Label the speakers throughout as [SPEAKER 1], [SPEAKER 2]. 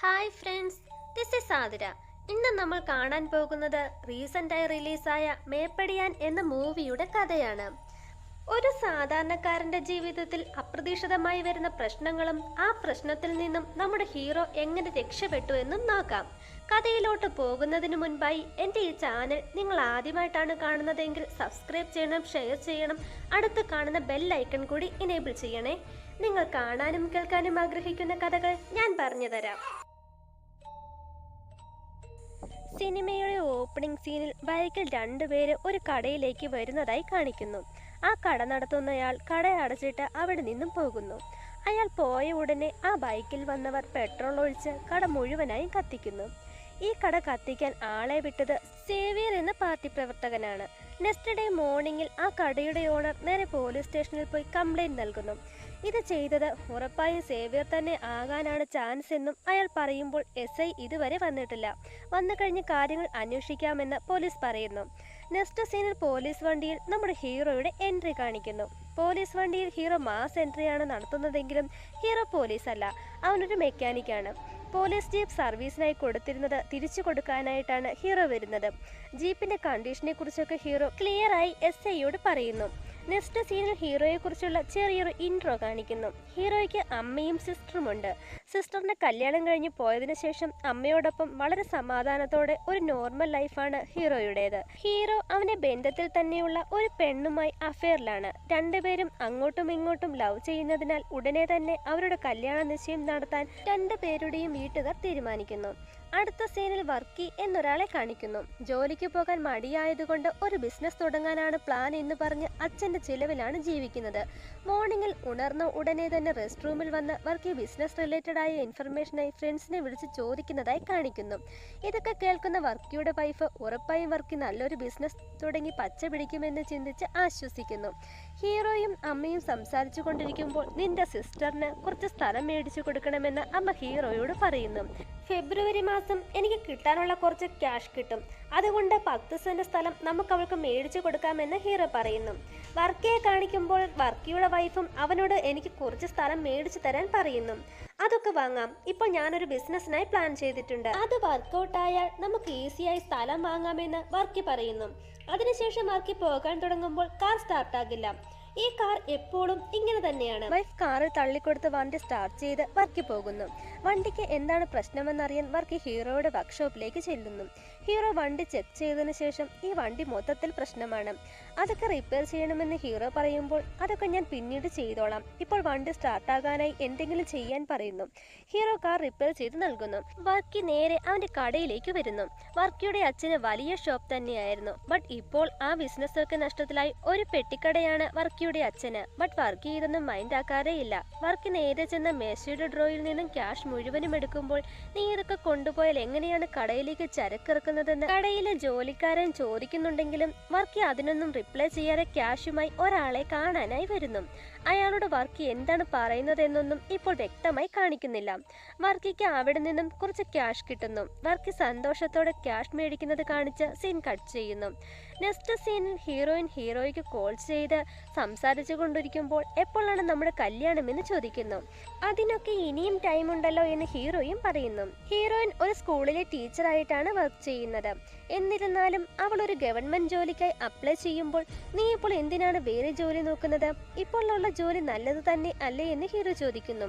[SPEAKER 1] Hi friends this is Athira ഇന്ന് നമ്മൾ കാണാൻ പോകുന്നത് റീസെന്റായി റിലീസായ മേപ്പടിയാൻ എന്ന മൂവിയുടെ കഥയാണ്. ഒരു സാധാരണക്കാരന്റെ ജീവിതത്തിൽ അപ്രതീക്ഷിതമായി വരുന്ന പ്രശ്നങ്ങളും ആ പ്രശ്നത്തിൽ നിന്നും നമ്മുടെ ഹീറോ എങ്ങനെ രക്ഷപ്പെട്ടു എന്നും നോക്കാം. കഥയിലോട്ട് പോകുന്നതിന് മുൻപായി എന്റെ ഈ ചാനൽ നിങ്ങൾ ആദ്യമായിട്ടാണ് കാണുന്നതെങ്കിൽ സബ്സ്ക്രൈബ് ചെയ്യണം ഷെയർ ചെയ്യണം. അടുത്ത് കാണുന്ന ബെൽ ഐക്കൺ കൂടി ഇനേബിൾ ചെയ്യണേ. നിങ്ങൾ കാണാനും കേൾക്കാനും ആഗ്രഹിക്കുന്ന കഥകൾ ഞാൻ പറഞ്ഞു തരാം. സിനിമയുടെ ഓപ്പണിംഗ് സീനിൽ ബൈക്കിൽ രണ്ടുപേര് ഒരു കടയിലേക്ക് വരുന്നതായി കാണിക്കുന്നു. ആ കട നടത്തുന്നയാൾ കട അടച്ചിട്ട് അവിടെ നിന്നും പോകുന്നു. അയാൾ പോയ ഉടനെ ആ ബൈക്കിൽ വന്നവർ പെട്രോൾ ഒഴിച്ച് കട മുഴുവനായും കത്തിക്കുന്നു. ഈ കട കത്തിക്കാൻ ആളെ വിട്ടത് സേവിയർ എന്ന പാർട്ടി പ്രവർത്തകനാണ്. നെക്സ്റ്റ് ഡേ മോർണിംഗിൽ ആ കടയുടെ ഓണർ നേരെ പോലീസ് സ്റ്റേഷനിൽ പോയി കംപ്ലൈന്റ് നൽകുന്നു. ഇത് ചെയ്തത് ഉറപ്പായും സേവ്യർ തന്നെ ആകാനാണ് ചാൻസ് എന്നും അയാൾ പറയുമ്പോൾ എസ് ഐ ഇതുവരെ വന്നിട്ടില്ല. വന്നു കഴിഞ്ഞ് കാര്യങ്ങൾ അന്വേഷിക്കാമെന്ന് പോലീസ് പറയുന്നു. നെക്സ്റ്റ് സീനിൽ പോലീസ് വണ്ടിയിൽ നമ്മുടെ ഹീറോയുടെ എൻട്രി കാണിക്കുന്നു. പോലീസ് വണ്ടിയിൽ ഹീറോ മാസ് എൻട്രിയാണ് നടത്തുന്നതെങ്കിലും ഹീറോ പോലീസ് അല്ല. അവനൊരു മെക്കാനിക്കാണ് പോലീസ് ജീപ്പ് സർവീസിനായി കൊടുത്തിരുന്നത് തിരിച്ചു കൊടുക്കാനായിട്ടാണ് ഹീറോ വരുന്നത്. ജീപ്പിന്റെ കണ്ടീഷനെ കുറിച്ചൊക്കെ ഹീറോ ക്ലിയറായി എസ് ഐയോട് പറയുന്നു. നെക്സ്റ്റ് സീനിൽ ഹീറോയെക്കുറിച്ചുള്ള ചെറിയൊരു ഇൻട്രോ കാണിക്കുന്നു. ഹീറോയ്ക്ക് അമ്മയും സിസ്റ്ററുമുണ്ട്. സിസ്റ്ററിന്റെ കല്യാണം കഴിഞ്ഞ് പോയതിനു ശേഷം അമ്മയോടൊപ്പം വളരെ സമാധാനത്തോടെ ഒരു നോർമൽ ലൈഫാണ് ഹീറോയുടേത്. ഹീറോ അവന്റെ ബന്ധത്തിൽ തന്നെയുള്ള ഒരു പെണ്ണുമായി അഫെയറിലാണ്. രണ്ടുപേരും അങ്ങോട്ടും ഇങ്ങോട്ടും ലവ് ചെയ്യുന്നതിനാൽ ഉടനെ തന്നെ അവരുടെ കല്യാണ നിശ്ചയം നടത്താൻ രണ്ടുപേരുടെയും വീട്ടുകാർ തീരുമാനിക്കുന്നു. അടുത്ത സീനിൽ വർക്കി എന്നൊരാളെ കാണിക്കുന്നു. ജോലിക്ക് പോകാൻ മടിയായതുകൊണ്ട് ഒരു ബിസിനസ് തുടങ്ങാനാണ് പ്ലാൻ എന്ന് പറഞ്ഞ് അച്ഛന്റെ ചിലവിലാണ് ജീവിക്കുന്നത്. മോർണിംഗിൽ ഉണർന്ന ഉടനെ തന്നെ റെസ്റ്റ് റൂമിൽ വന്ന് വർക്കി ബിസിനസ് റിലേറ്റഡ് ആയ ഇൻഫർമേഷനായി ഫ്രണ്ട്സിനെ വിളിച്ച് ചോദിക്കുന്നതായി കാണിക്കുന്നു. ഇതൊക്കെ കേൾക്കുന്ന വർക്കിയുടെ വൈഫ് ഉറപ്പായും വർക്കി നല്ലൊരു ബിസിനസ് തുടങ്ങി പച്ച പിടിക്കുമെന്ന് ചിന്തിച്ച് ആശ്വസിക്കുന്നു. ഹീറോയും അമ്മയും സംസാരിച്ചു കൊണ്ടിരിക്കുമ്പോൾ നിന്റെ സിസ്റ്ററിന് കുറച്ച് സ്ഥലം മേടിച്ചു കൊടുക്കണമെന്ന് അമ്മ ഹീറോയോട് പറയുന്നു. ഫെബ്രുവരി മാസം എനിക്ക് കിട്ടാനുള്ള കുറച്ച് ക്യാഷ് കിട്ടും. അതുകൊണ്ട് പത്ത് സെന്റ് സ്ഥലം നമുക്ക് അവൾക്ക് മേടിച്ചു കൊടുക്കാമെന്ന് ഹീറോ പറയുന്നു. വർക്കിയെ കാണിക്കുമ്പോൾ വർക്കിയുടെ വൈഫും അവനോട് എനിക്ക് കുറച്ച് സ്ഥലം മേടിച്ചു തരാൻ പറയുന്നു. അതൊക്കെ വാങ്ങാം. ഇപ്പൊ ഞാനൊരു ബിസിനസ്സിനായി പ്ലാൻ ചെയ്തിട്ടുണ്ട്. അത് വർക്കൗട്ട് ആയാൽ നമുക്ക് ഈസിയായി സ്ഥലം വാങ്ങാമെന്ന് വർക്കി പറയുന്നു. അതിനുശേഷം വർക്കി പോകാൻ തുടങ്ങുമ്പോൾ കാർ സ്റ്റാർട്ട് സ്റ്റാർട്ടാകില്ല ഈ കാർ എപ്പോഴും ഇങ്ങനെ തന്നെയാണ്. വൈഫ് കാറിൽ തള്ളിക്കൊടുത്ത് വണ്ടി സ്റ്റാർട്ട് ചെയ്ത് വർക്കി പോകുന്നു. വണ്ടിക്ക് എന്താണ് പ്രശ്നമെന്നറിയാൻ വർക്കി ഹീറോയുടെ വർക്ക്ഷോപ്പിലേക്ക് ചെല്ലുന്നു. ഹീറോ വണ്ടി ചെക്ക് ചെയ്തതിനു ശേഷം ഈ വണ്ടി മൊത്തത്തിൽ പ്രശ്നമാണ്. അതൊക്കെ റിപ്പയർ ചെയ്യണമെന്ന് ഹീറോ പറയുമ്പോൾ അതൊക്കെ ഞാൻ പിന്നീട് ചെയ്തോളാം. ഇപ്പോൾ വണ്ടി സ്റ്റാർട്ടാകാനായി എന്തെങ്കിലും ചെയ്യാൻ പറയുന്നു. ഹീറോ കാർ റിപ്പയർ ചെയ്ത് നൽകുന്നു. വർക്കി നേരെ അവന്റെ കടയിലേക്ക് വരുന്നു. വർക്കിയുടെ അച്ഛന് വലിയ ഷോപ്പ് തന്നെയായിരുന്നു. ബട്ട് ഇപ്പോൾ ആ ബിസിനസ് ഒക്കെ നഷ്ടത്തിലായി ഒരു പെട്ടിക്കടയാണ് വർക്കിയുടെ അച്ഛന്. ബട്ട് വർക്കി ഇതൊന്നും മൈൻഡ് ആക്കാറേ ഇല്ല. വർക്കി നേരെ ചെന്ന മേശയുടെ ഡ്രോയിൽ നിന്നും ക്യാഷ് മുഴുവനും എടുക്കുമ്പോൾ നീ ഇതൊക്കെ കൊണ്ടുപോയാൽ എങ്ങനെയാണ് കടയിലേക്ക് ചരക്കിറക്കുന്നതെന്ന് കടയിലെ ജോലിക്കാരൻ ചോദിക്കുന്നുണ്ടെങ്കിലും വർക്കി അതിനൊന്നും റിപ്ലൈ ചെയ്യാതെ ക്യാഷുമായി ഒരാളെ കാണാനായി വരുന്നു. അയാളോട് വർക്കി എന്താണ് പറയുന്നത് എന്നൊന്നും ഇപ്പോൾ വ്യക്തമായി കാണിക്കുന്നില്ല. വർക്കിക്ക് അവിടെ നിന്നും കുറച്ച് ക്യാഷ് കിട്ടുന്നു. വർക്കി സന്തോഷത്തോടെ ക്യാഷ് മേടിക്കുന്നത് കാണിച്ച് സീൻ കട്ട് ചെയ്യുന്നു. നെക്സ്റ്റ് സീനിൽ ഹീറോയിൻ ഹീറോയ്ക്ക് കോൾ ചെയ്ത് സംസാരിച്ചു കൊണ്ടിരിക്കുമ്പോൾ എപ്പോഴാണ് നമ്മുടെ കല്യാണം എന്ന് ചോദിക്കുന്നു. അതിനൊക്കെ ഇനിയും ടൈം ഉണ്ടല്ലോ എന്ന് ഹീറോയും പറയുന്നു. ഹീറോയിൻ ഒരു സ്കൂളിലെ ടീച്ചറായിട്ടാണ് വർക്ക് ചെയ്യുന്നത്. എന്നിരുന്നാലും അവൾ ഒരു ഗവൺമെന്റ് ജോലിക്കായി അപ്ലൈ ചെയ്യുമ്പോൾ നീ ഇപ്പോൾ എന്തിനാണ് വേറെ ജോലി നോക്കുന്നത്? ഇപ്പോൾ ഉള്ള ജോലി നല്ലത് തന്നെ അല്ലേ എന്ന് ഹീറോ ചോദിക്കുന്നു.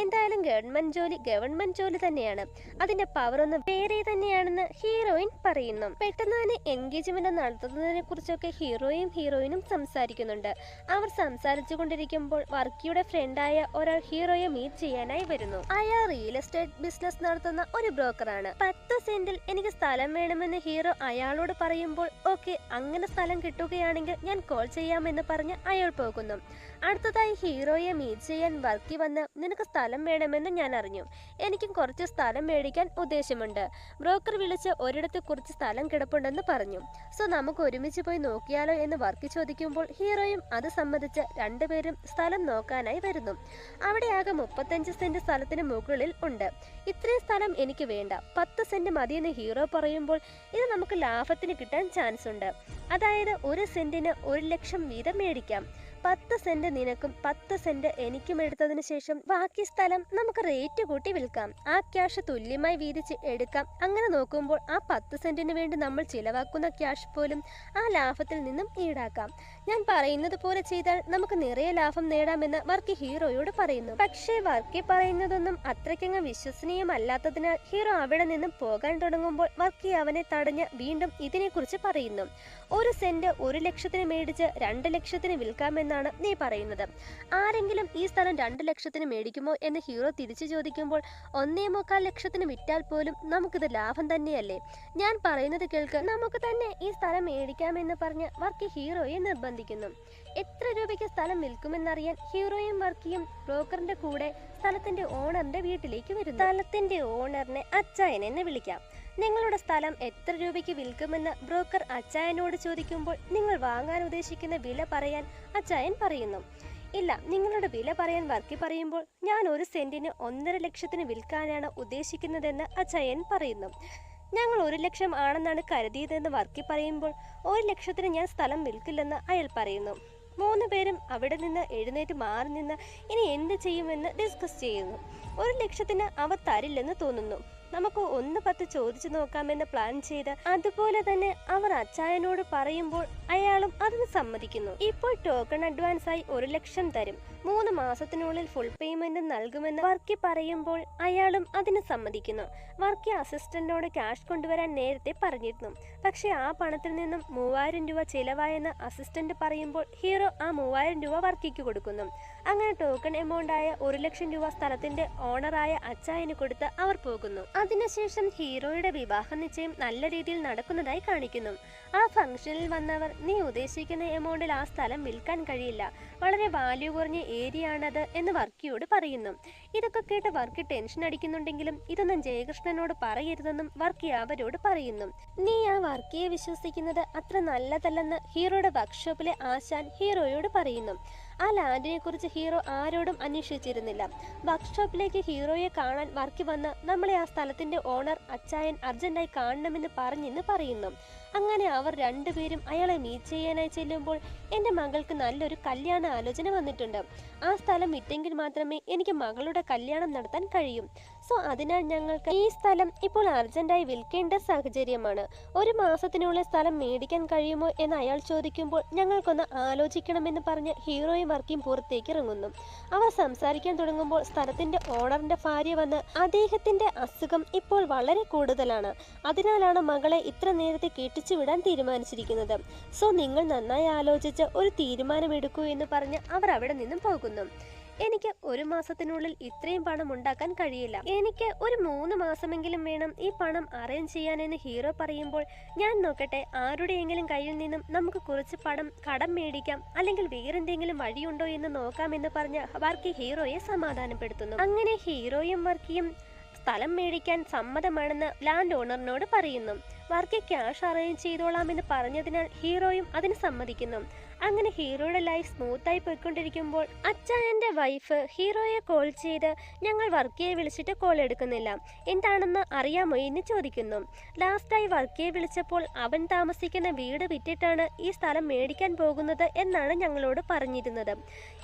[SPEAKER 1] എന്തായാലും ഗവൺമെന്റ് ജോലി ഗവൺമെന്റ് ജോലി തന്നെയാണ്. അതിന്റെ പവർ ഒന്ന് വേറെ തന്നെയാണെന്ന് ഹീറോയിൻ പറയുന്നു. പെട്ടെന്ന് തന്നെ എൻഗേജ്മെന്റ് നടത്തുന്നതിനെ കുറിച്ചൊക്കെ ഹീറോയും ഹീറോയിനും സംസാരിക്കുന്നുണ്ട്. അവർ സംസാരിച്ചു കൊണ്ടിരിക്കുമ്പോൾ വർക്കിയുടെ ഫ്രണ്ടായ ഒരാൾ ഹീറോയെ മീറ്റ് ചെയ്യാനായി വരുന്നു. അയാൾ റിയൽ എസ്റ്റേറ്റ് ബിസിനസ് നടത്തുന്ന ഒരു ബ്രോക്കറാണ് പത്ത് സെന്റിൽ എനിക്ക് സ്ഥലം വേണമെന്ന് ഹീറോ അയാളോട് പറയുമ്പോൾ ഓക്കെ അങ്ങനെ സ്ഥലം കിട്ടുകയാണെങ്കിൽ ഞാൻ കോൾ ചെയ്യാമെന്ന് പറഞ്ഞ് അയാൾ പോകുന്നു. അടുത്തതായി ഹീറോയെ മീറ്റ് ചെയ്യാൻ വർക്കി വന്ന് നിനക്ക് സ്ഥലം വേണമെന്ന് ഞാൻ അറിഞ്ഞു. എനിക്കും കുറച്ച് സ്ഥലം മേടിക്കാൻ ഉദ്ദേശമുണ്ട്. ബ്രോക്കർ വിളിച്ച് ഒരിടത്ത് കുറച്ച് സ്ഥലം കിടപ്പുണ്ടെന്ന് പറഞ്ഞു. സോ നമുക്ക് ഒരുമിച്ച് പോയി നോക്കിയാലോ എന്ന് വർക്കി ചോദിക്കുമ്പോൾ ഹീറോയും അത് സമ്മതിച്ച് രണ്ടുപേരും സ്ഥലം നോക്കാനായി വരുന്നു. അവിടെ ആകെ മുപ്പത്തഞ്ച് സെന്റ് സ്ഥലത്തിന് മുകളിൽ ഉണ്ട്. ഇത്രയും സ്ഥലം എനിക്ക് വേണ്ട. പത്ത് സെന്റ് മതിയെന്ന് ഹീറോ പറയുമ്പോൾ ഇത് നമുക്ക് ലാഭത്തിന് കിട്ടാൻ ചാൻസ് ഉണ്ട്. അതായത് ഒരു സെന്റിന് ഒരു ലക്ഷം വീതം മേടിക്കാം. പത്ത് സെന്റ് നിനക്കും പത്ത് സെന്റ് എനിക്കും എടുത്തതിന് ശേഷം ബാക്കി സ്ഥലം നമുക്ക് റേറ്റ് കൂട്ടി വിൽക്കാം. ആ ക്യാഷ് തുല്യമായി വീതിച്ച് എടുക്കാം. അങ്ങനെ നോക്കുമ്പോൾ ആ പത്ത് സെന്റിന് വേണ്ടി നമ്മൾ ചിലവാക്കുന്ന ക്യാഷ് പോലും ആ ലാഭത്തിൽ നിന്നും ഈടാക്കാം. ഞാൻ പറയുന്നത് പോലെ ചെയ്താൽ നമുക്ക് നിറയെ ലാഭം നേടാമെന്ന് വർക്കി ഹീറോയോട് പറയുന്നു. പക്ഷേ വർക്കി പറയുന്നതൊന്നും അത്രയ്ക്കങ്ങ് വിശ്വസനീയമല്ലാത്തതിനാൽ ഹീറോ അവിടെ നിന്നും പോകാൻ തുടങ്ങുമ്പോൾ വർക്കി അവനെ തടഞ്ഞ് വീണ്ടും ഇതിനെക്കുറിച്ച് പറയുന്നു. ഒരു സെന്റ് ഒരു ലക്ഷത്തിന് മേടിച്ച് രണ്ട് ലക്ഷത്തിന് വിൽക്കാമെന്നാണ് നീ പറയുന്നത്. ആരെങ്കിലും ഈ സ്ഥലം രണ്ട് ലക്ഷത്തിന് മേടിക്കുമോ എന്ന് ഹീറോ തിരിച്ചു ചോദിക്കുമ്പോൾ ഒന്നേ മുക്കാൽ ലക്ഷത്തിന് വിറ്റാൽ പോലും നമുക്കിത് ലാഭം തന്നെയല്ലേ? ഞാൻ പറയുന്നത് കേൾക്ക് നമുക്ക് തന്നെ ഈ സ്ഥലം മേടിക്കാമെന്ന് പറഞ്ഞ് വർക്കി ഹീറോയെ നിർബന്ധിക്കുന്നു. എത്ര രൂപയ്ക്ക് സ്ഥലം വിൽക്കുമെന്നറിയാൻ ഹീറോയും വർക്കിയും ബ്രോക്കറിന്റെ കൂടെ സ്ഥലത്തിന്റെ ഓണറിന്റെ വീട്ടിലേക്ക് വരുന്നു. സ്ഥലത്തിന്റെ ഓണറിനെ അച്ചായൻ എന്ന് വിളിക്കാം. നിങ്ങളുടെ സ്ഥലം എത്ര രൂപയ്ക്ക് വിൽക്കുമെന്ന് ബ്രോക്കർ അച്ചായനോട് ചോദിക്കുമ്പോൾ നിങ്ങൾ വാങ്ങാൻ ഉദ്ദേശിക്കുന്ന വില പറയാൻ അച്ചായൻ പറയുന്നു. ഇല്ല നിങ്ങളുടെ വില പറയാൻ വർക്കി പറയുമ്പോൾ ഞാൻ ഒരു സെന്റിന് ഒന്നര ലക്ഷത്തിന് വിൽക്കാനാണ് ഉദ്ദേശിക്കുന്നതെന്ന് അച്ചായൻ പറയുന്നു. ഞങ്ങൾ ഒരു ലക്ഷം ആണെന്നാണ് കരുതിയതെന്ന് വർക്കി പറയുമ്പോൾ ഒരു ലക്ഷത്തിന് ഞാൻ സ്ഥലം വിൽക്കില്ലെന്ന് അയാൾ പറയുന്നു. മൂന്ന് പേരും അവിടെ നിന്ന് എഴുന്നേറ്റ് മാറി നിന്ന് ഇനി എന്ത് ചെയ്യുമെന്ന് ഡിസ്കസ് ചെയ്യുന്നു. ഒരു ലക്ഷത്തിന് അവർ തരില്ലെന്ന് തോന്നുന്നു. നമുക്ക് ഒന്ന് പത്ത് ചോദിച്ചു നോക്കാമെന്ന് പ്ലാൻ ചെയ്ത് അതുപോലെ തന്നെ അവർ അച്ചായനോട് പറയുമ്പോൾ അയാളും അതിന് സമ്മതിക്കുന്നു. ഇപ്പോൾ ടോക്കൺ അഡ്വാൻസ് ആയി ഒരു ലക്ഷം തരും. മൂന്ന് മാസത്തിനുള്ളിൽ ഫുൾ പേയ്മെന്റ് നൽകുമെന്ന് വർക്കി പറയുമ്പോൾ അയാളും അതിന് സമ്മതിക്കുന്നു. വർക്കി അസിസ്റ്റന്റിനോട് ക്യാഷ് കൊണ്ടുവരാൻ നേരത്തെ പറഞ്ഞിരുന്നു. പക്ഷെ ആ പണത്തിൽ നിന്നും മൂവായിരം രൂപ ചിലവായെന്ന് അസിസ്റ്റന്റ് പറയുമ്പോൾ ഹീറോ ആ മൂവായിരം രൂപ വർക്കിക്ക് കൊടുക്കുന്നു. അങ്ങനെ ടോക്കൺ എമൗണ്ട് ആയ ഒരു ലക്ഷം രൂപ സ്ഥലത്തിന്റെ ഓണറായ അച്ചായന് കൊടുത്ത് അവർ പോകുന്നു. അതിനുശേഷം ഹീറോയുടെ വിവാഹ നിശ്ചയം നല്ല രീതിയിൽ നടക്കുന്നതായി കാണിക്കുന്നു. ആ ഫംഗ്ഷനിൽ വന്നവർ നീ ഉദ്ദേശിക്കുന്ന എമൗണ്ടിൽ ആ സ്ഥലം വിൽക്കാൻ കഴിയില്ല. വളരെ വാല്യൂ കുറഞ്ഞ ഏരിയ ആണത് എന്ന് വർക്കിയോട് പറയുന്നു. ഇതൊക്കെ കേട്ട് വർക്കി ടെൻഷൻ അടിക്കുന്നുണ്ടെങ്കിലും ഇതൊന്നും ജയകൃഷ്ണനോട് പറയരുതെന്നും വർക്കി അവരോട് പറയുന്നു. നീ ആ വർക്കിയെ വിശ്വസിക്കുന്നത് അത്ര നല്ലതല്ലെന്ന് ഹീറോയുടെ വർക്ക്ഷോപ്പിലെ ആശാൻ ഹീറോയോട് പറയുന്നു. ആ ലാൻഡിനെ കുറിച്ച് ഹീറോ ആരോടും അന്വേഷിച്ചിരുന്നില്ല. വർക്ക്ഷോപ്പിലേക്ക് ഹീറോയെ കാണാൻ വർക്കി വന്ന് നമ്മളെ ആ സ്ഥലത്തിന്റെ ഓണർ അച്ചായൻ അർജന്റായി കാണണമെന്ന് പറഞ്ഞെന്ന് പറയുന്നു. അങ്ങനെ അവർ രണ്ടുപേരും അയാളെ മീറ്റ് ചെയ്യാനായി ചെല്ലുമ്പോൾ എന്റെ മകൾക്ക് നല്ലൊരു കല്യാണ ആലോചന വന്നിട്ടുണ്ട്. ആ സ്ഥലം വിറ്റെങ്കിൽ മാത്രമേ എനിക്ക് മകളുടെ കല്യാണം നടത്താൻ കഴിയും. സോ അതിനാൽ ഞങ്ങൾക്ക് ഈ സ്ഥലം ഇപ്പോൾ അർജന്റായി വിൽക്കേണ്ട സാഹചര്യമാണ്. ഒരു മാസത്തിനുള്ളിൽ സ്ഥലം മേടിക്കാൻ കഴിയുമോ എന്ന് അയാൾ ചോദിക്കുമ്പോൾ ഞങ്ങൾക്കൊന്ന് ആലോചിക്കണമെന്ന് പറഞ്ഞ് ഹീറോയും വർക്കിയും പുറത്തേക്ക് ഇറങ്ങുന്നു. അവർ സംസാരിക്കാൻ തുടങ്ങുമ്പോൾ സ്ഥലത്തിന്റെ ഓണറിന്റെ ഭാര്യ വന്ന് അദ്ദേഹത്തിന്റെ അസുഖം ഇപ്പോൾ വളരെ കൂടുതലാണ്. അതിനാലാണ് മകളെ ഇത്ര നേരത്തെ കെട്ടിച്ചു വിടാൻ തീരുമാനിച്ചിരിക്കുന്നത്. സോ നിങ്ങൾ നന്നായി ആലോചിച്ച് ഒരു തീരുമാനമെടുക്കൂ എന്ന് പറഞ്ഞ് അവർ അവിടെ നിന്നും പോകുന്നു. എനിക്ക് ഒരു മാസത്തിനുള്ളിൽ ഇത്രയും പണം ഉണ്ടാക്കാൻ കഴിയില്ല. എനിക്ക് ഒരു മൂന്ന് മാസമെങ്കിലും വേണം ഈ പണം അറേഞ്ച് ചെയ്യാനെന്ന് ഹീറോ പറയുമ്പോൾ ഞാൻ നോക്കട്ടെ ആരുടെയെങ്കിലും കയ്യിൽ നിന്നും നമുക്ക് കുറച്ച് പണം കടം മേടിക്കാം അല്ലെങ്കിൽ വേറെന്തെങ്കിലും വഴിയുണ്ടോ എന്ന് നോക്കാമെന്ന് പറഞ്ഞ് വർക്കി ഹീറോയെ സമാധാനപ്പെടുത്തുന്നു. അങ്ങനെ ഹീറോയും വർക്കിയും സ്ഥലം മേടിക്കാൻ സമ്മതമാണെന്ന് ലാൻഡ് ഓണറിനോട് പറയുന്നു. വർക്കി ക്യാഷ് അറേഞ്ച് ചെയ്തോളാമെന്ന് പറഞ്ഞതിനാൽ ഹീറോയും അതിന് സമ്മതിക്കുന്നു. അങ്ങനെ ഹീറോയുടെ ലൈഫ് സ്മൂത്തായി പോയിക്കൊണ്ടിരിക്കുമ്പോൾ അച്ചായന്റെ വൈഫ് ഹീറോയെ കോൾ ചെയ്ത് ഞങ്ങൾ വർക്കിയെ വിളിച്ചിട്ട് കോൾ എടുക്കുന്നില്ല. എന്താണെന്ന് അറിയാമോ എന്ന് ചോദിക്കുന്നു. ലാസ്റ്റായി വർക്കിയെ വിളിച്ചപ്പോൾ അവൻ താമസിക്കുന്ന വീട് വിറ്റിട്ടാണ് ഈ സ്ഥലം മേടിക്കാൻ പോകുന്നത് എന്നാണ് ഞങ്ങളോട് പറഞ്ഞിരുന്നത്.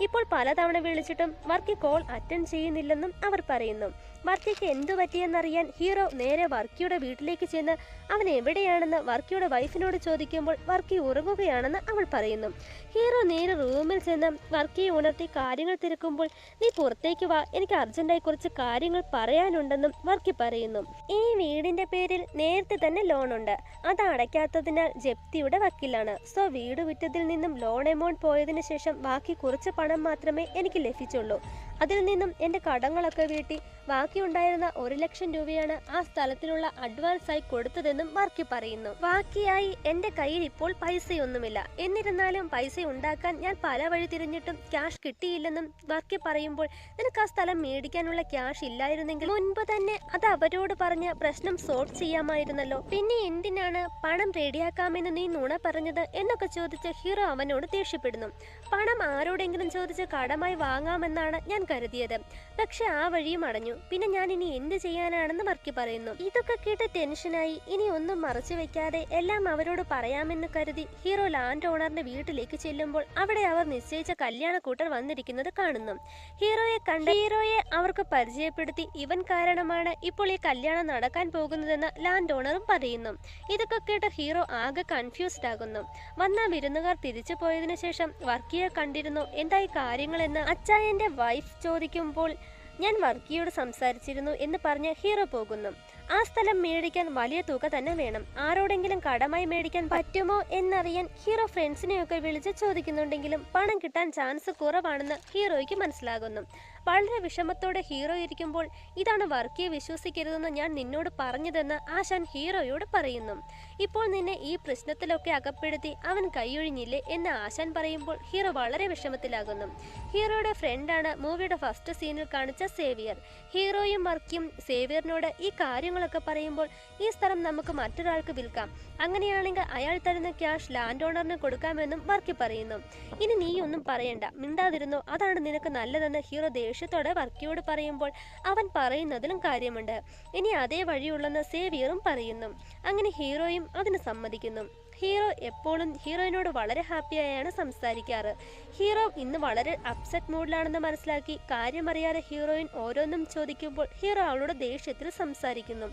[SPEAKER 1] ഇപ്പോൾ പലതവണ വിളിച്ചിട്ടും വർക്കി കോൾ അറ്റൻഡ് ചെയ്യുന്നില്ലെന്നും അവർ പറയുന്നു. വർക്കിക്ക് എന്തു പറ്റിയെന്നറിയാൻ ഹീറോ നേരെ വർക്കിയുടെ വീട്ടിലേക്ക് ചെന്ന് അവൻ എവിടെയാണെന്ന് വർക്കിയുടെ വൈഫിനോട് ചോദിക്കുമ്പോൾ വർക്കി ഉറങ്ങുകയാണെന്ന് അവൾ പറയുന്നു. ഹീറോ നേരെ റൂമിൽ ചെന്ന് വർക്കിയെ ഉണർത്തി കാര്യങ്ങൾ തിരക്കുമ്പോൾ നീ പുറത്തേക്ക് വാ എനിക്ക് അർജന്റായി കുറച്ച് കാര്യങ്ങൾ പറയാനുണ്ടെന്നും വർക്കി പറയുന്നു. ഈ വീടിന്റെ പേരിൽ നേരത്തെ തന്നെ ഉണ്ട്. അത് അടയ്ക്കാത്തതിനാൽ ജപ്തിയുടെ വക്കിലാണ്. സോ വീട് വിറ്റതിൽ നിന്നും ലോൺ എമൗണ്ട് പോയതിനു ശേഷം ബാക്കി കുറച്ച് പണം മാത്രമേ എനിക്ക് ലഭിച്ചുള്ളൂ. അതിൽ നിന്നും എന്റെ കടങ്ങളൊക്കെ വീട്ടി ബാക്കിയുണ്ടായിരുന്ന ഒരു ലക്ഷം രൂപയാണ് ആ സ്ഥലത്തിനുള്ള അഡ്വാൻസ് ആയി കൊടുത്തതെന്നും വർക്കി പറയുന്നു. ബാക്കിയായി എന്റെ കയ്യിൽ ഇപ്പോൾ പൈസയൊന്നുമില്ല. എന്നിരുന്നാലും പൈസ ഉണ്ടാക്കാൻ ഞാൻ പല വഴി തിരിഞ്ഞിട്ടും ക്യാഷ് കിട്ടിയില്ലെന്നും വർക്കി പറയുമ്പോൾ നിനക്ക് ആ സ്ഥലം മേടിക്കാനുള്ള ക്യാഷ് ഇല്ലായിരുന്നെങ്കിൽ മുൻപ് തന്നെ അത് അവരോട് പറഞ്ഞ് പ്രശ്നം സോൾവ് ചെയ്യാമായിരുന്നല്ലോ. പിന്നെ എന്തിനാണ് പണം റെഡിയാക്കാമെന്ന് നീ നുണ പറഞ്ഞത് എന്നൊക്കെ ചോദിച്ച് ഹീറോ അവനോട് ദേഷ്യപ്പെടുന്നു. പണം ആരോടെങ്കിലും ചോദിച്ച് കടമായി വാങ്ങാമെന്നാണ് ഞാൻ കരുതിയത്. പക്ഷെ ആ വഴിയും അടഞ്ഞു. പിന്നെ ഞാൻ ഇനി എന്ത് ചെയ്യാനാണെന്ന് വർക്കി പറയുന്നു. ഇതൊക്കെ കേട്ട് ടെൻഷനായി ഇനി ഒന്നും മറച്ചു വെക്കാതെ എല്ലാം അവരോട് പറയാമെന്ന് കരുതി ഹീറോ ലാൻഡ് ഓണറിന്റെ വീട്ടിലേക്ക് ചെല്ലുമ്പോൾ അവിടെ അവർ നിശ്ചയിച്ച കല്യാണക്കൂട്ടർ വന്നിരിക്കുന്നത് കാണുന്നു. ഹീറോയെ കണ്ട ഹീറോയെ അവർക്ക് പരിചയപ്പെടുത്തി ഇവൻ കാരണമാണ് ഇപ്പോൾ ഈ കല്യാണം നടക്കാൻ പോകുന്നതെന്ന് ലാൻഡ് ഓണറും പറയുന്നു. ഇതൊക്കെ കേട്ട് ഹീറോ ആകെ കൺഫ്യൂസ്ഡ് ആകുന്നു. വന്ന വിരുന്നുകാർ തിരിച്ചു പോയതിനു ശേഷം വർക്കിയെ കണ്ടിരുന്നു. എന്തായി കാര്യങ്ങളെന്ന്? അച്ചായന്റെ വൈഫ് ചോദിക്കുമ്പോൾ ഞാൻ വർക്കിയോട് സംസാരിച്ചിരുന്നു എന്ന് പറഞ്ഞ് ഹീറോ പോകുന്നു. ആ സ്ഥലം മേടിക്കാൻ വലിയ തുക തന്നെ വേണം. ആരോടെങ്കിലും കടമായി മേടിക്കാൻ പറ്റുമോ എന്നറിയാൻ ഹീറോ ഫ്രണ്ട്സിനെയൊക്കെ വിളിച്ച് ചോദിക്കുന്നുണ്ടെങ്കിലും പണം കിട്ടാൻ ചാൻസ് കുറവാണെന്ന് ഹീറോയ്ക്ക് മനസ്സിലാകുന്നു. വളരെ വിഷമത്തോടെ ഹീറോ ഇരിക്കുമ്പോൾ ഇതാണ് വർക്കിയെ വിശ്വസിക്കരുതെന്ന് ഞാൻ നിന്നോട് പറഞ്ഞതെന്ന് ആശാൻ ഹീറോയോട് പറയുന്നു. ഇപ്പോൾ നിന്നെ ഈ പ്രശ്നത്തിലൊക്കെ അകപ്പെടുത്തി അവൻ കൈയൊഴിഞ്ഞില്ലേ? എന്ന് ആശാൻ പറയുമ്പോൾ ഹീറോ വളരെ വിഷമത്തിലാകുന്നു. ഹീറോയുടെ ഫ്രണ്ടാണ് മൂവിയുടെ ഫസ്റ്റ് സീനിൽ കാണിച്ച സേവിയർ. ഹീറോയും വർക്കിയും സേവിയറിനോട് ഈ കാര്യങ്ങളൊക്കെ പറയുമ്പോൾ ഈ സ്ഥലം നമുക്ക് മറ്റൊരാൾക്ക് വിൽക്കാം. അങ്ങനെയാണെങ്കിൽ അയാൾ തരുന്ന ക്യാഷ് ലാൻഡ് ഓണറിന് കൊടുക്കാമെന്നും വർക്കി പറയുന്നു. ഇനി നീ ഒന്നും പറയണ്ട. മിണ്ടാതിരുന്നോ? അതാണ് നിനക്ക് നല്ലതെന്ന് ഹീറോ ദേഷ്യത്തോടെ വർക്കിയോട് പറയുമ്പോൾ അവൻ പറയുന്നതിലും കാര്യമുണ്ട്. ഇനി അതേ വഴിയുള്ളെന്ന് സേവിയറും പറയുന്നു. അങ്ങനെ ഹീറോയും അതിന് സമ്മതിക്കുന്നു. ഹീറോ എപ്പോഴും ഹീറോയിനോട് വളരെ ഹാപ്പിയായാണ് സംസാരിക്കാറ്. ഹീറോ ഇന്ന് വളരെ അപ്സെറ്റ് മൂഡിലാണെന്ന് മനസ്സിലാക്കി. കാര്യമറിയാതെ ഹീറോയിൻ ഓരോന്നും ചോദിക്കുമ്പോൾ ഹീറോ അവളുടെ ദേഷ്യത്തിൽ സംസാരിക്കുന്നു.